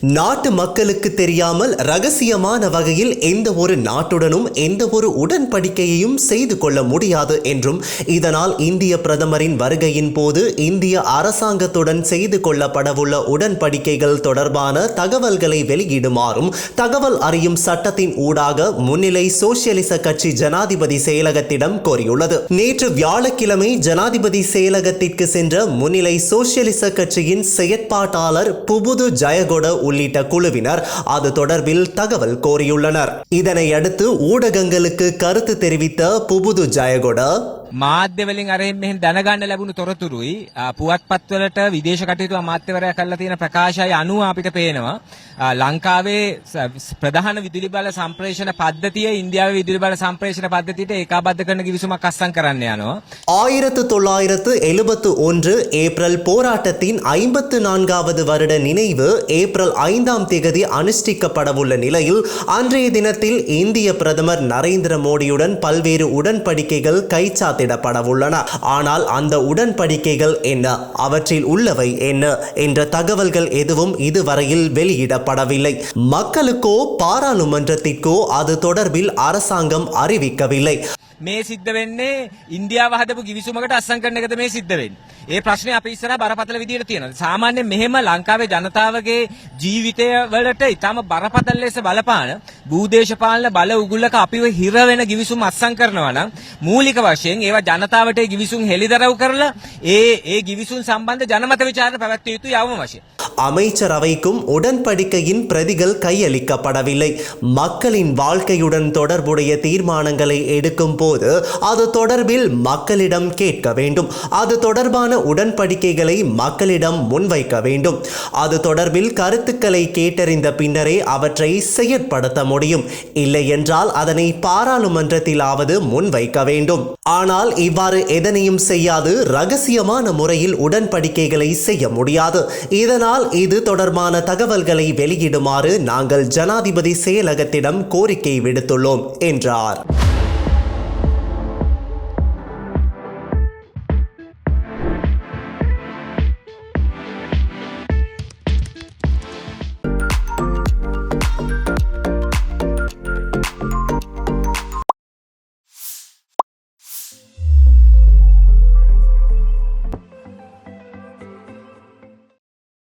நாட்டு மக்களுக்கு தெரியாமல் ரகசியமான வகையில் எந்த ஒரு நாட்டுடனும் எந்த ஒரு உடன்படிக்கையையும் செய்து கொள்ள முடியாது என்றும் இதனால் இந்திய பிரதமரின் வருகையின் போது இந்திய அரசாங்கத்துடன் செய்து கொள்ளப்படவுள்ள உடன்படிக்கைகள் தொடர்பான தகவல்களை வெளியிடுமாறும் தகவல் அறியும் சட்டத்தின் ஊடாக முன்னிலை சோசியலிச கட்சி ஜனாதிபதி செயலகத்திடம் கோரியுள்ளது. நேற்று வியாழக்கிழமை ஜனாதிபதி செயலகத்திற்கு சென்ற முன்னிலை சோசியலிச கட்சியின் செயற்பாட்டாளர் புபுது ஜெயகொட உள்ளிட்ட குழுவினர் அது தொடர்பில் தகவல் கோரியுள்ளனர். இதனை அடுத்து ஊடகங்களுக்கு கருத்து தெரிவித்த புபுது ஜெயகொட මාධ්‍ය වලින් අරෙන් මෙහෙන් දැනගන්න ලැබුණු තොරතුරුයි අ, පුවත්පත්වලට විදේශ කටයුතු අමාත්‍යවරයා කරලා තියෙන ප්‍රකාශය අනුව අපිට පේනවා අ, ලංකාවේ ස- ප්‍රධාන විදුලි බල සම්ප්‍රේෂණ පද්ධතිය ඉන්දියාවේ විදුලි බල සම්ප්‍රේෂණ පද්ධතියට ඒකාබද්ධ කරන කිවිසුමක් අත්සන් කරන්න යනවා. ஆயிரத்து தொள்ளாயிரத்து எழுபத்து ஒன்று ஏப்ரல் போராட்டத்தின் ஐம்பத்து நான்காவது வருட நினைவு ஏப்ரல் ஐந்தாம் தேதி அனுஷ்டிக்கப்படவுள்ள நிலையில் அன்றைய தினத்தில் இந்திய பிரதமர் நரேந்திர மோடியுடன் பல்வேறு உடன்படிக்கைகள் கைச்சாத்திடப்படவுள்ளன ஆனால் அந்த உடன்படிக்கைகள் என்ன? அவற்றில் உள்ளவை என்ன? என்ற தகவல்கள் எதுவும் இதுவரையில் வெளியிடப்படவில்லை. மக்களுக்கோ பாராளுமன்றத்திற்கோ அது தொடர்பில் அரசாங்கம் அறிவிக்கவில்லை. මේ සිද්ධ වෙන්නේ ඉන්දියාව හදපු කිවිසුමකට අත්සන් කරන එකද මේ සිද්ධ වෙන්නේ. ඒ ප්‍රශ්නේ අපි ඉස්සරහා බරපතල විදියට තියෙනවා. සාමාන්‍යයෙන් මෙහෙම ලංකාවේ ජනතාවගේ ජීවිතය වලට ඊටම බරපතල ලෙස බලපාන භූදේශපාලන බල උගුලක අපිව හිර වෙන කිවිසුම් අත්සන් කරනවා නම් මූලික වශයෙන් ඒවා ජනතාවට ඒ කිවිසුම් හෙළිදරව් කරලා ඒ ඒ කිවිසුම් සම්බන්ධ ජනමත විචාරණ පැවැත්විය යුතු යවම වශයෙන්. அமைச்சரவைக்கும் உடன்படிக்கையின் பிரதிகள் கையளிக்கப்படவில்லை. மக்களின் வாழ்க்கையுடன் தொடர்புடைய தீர்மானங்களை எடுக்கும் போது அது தொடர்பில் மக்களிடம் கேட்க வேண்டும். அது தொடர்பான உடன்படிக்கைகளை மக்களிடம் முன்வைக்க வேண்டும். அது தொடர்பில் கருத்துக்களை கேட்டறிந்த பின்னரே அவற்றை செயற்படுத்த முடியும். இல்லை என்றால் அதனை பாராளுமன்றத்திலாவது முன்வைக்க வேண்டும். ஆனால் இவ்வாறு எதனையும் செய்யாது. ரகசியமான முறையில் உடன்படிக்கைகளை செய்ய முடியாது. இதனால் இது தொடர்பான தகவல்களை வெளியிடுமாறு நாங்கள் ஜனாதிபதி செயலகத்திடம் கோரிக்கை விடுத்துள்ளோம் என்றார்.